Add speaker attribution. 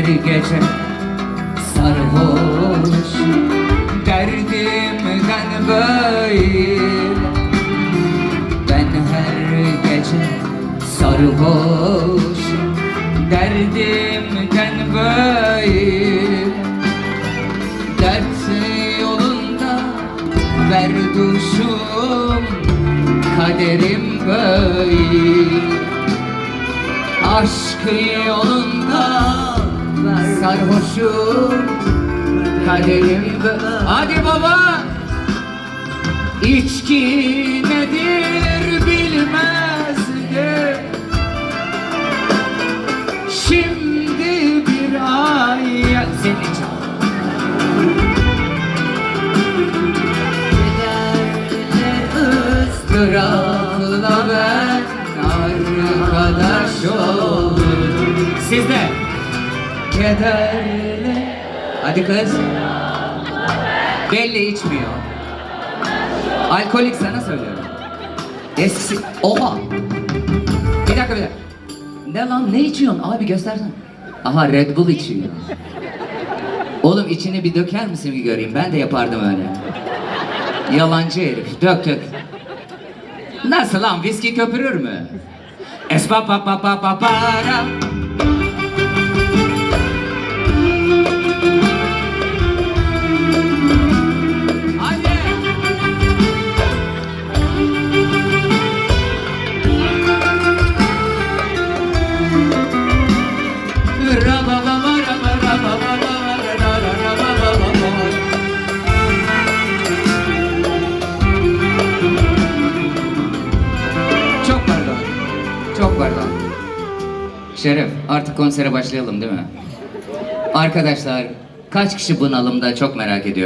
Speaker 1: gece sarhoş. Derdimden böyle. Ben her gece sarhoş. Derdimden böyle. Dert yolunda berduşum Kaderim böyle. Aşk yolunda sarhoşum. Kaderim böyle Hadi baba. İçki nedir bilmezdim Şimdi bir ay Senin için ızdırapla ben arkadaş kederle Hadi kız. Belli içmiyor. Alkolik sana söylüyorum. Eski Oha. Bir dakika bir dakika. Ne lan ne içiyorsun? Abi göstersene Aha Red Bull içiyor. Oğlum içini bir döker misin bir göreyim? Ben de yapardım öyle. Yalancı herif. Dök dök. Nasıl lan? Viski köpürür mü? Espa pa pa pa pa para. Çok pardon. Şeref, artık konsere başlayalım değil mi? Arkadaşlar, kaç kişi bunalımda çok merak ediyorum.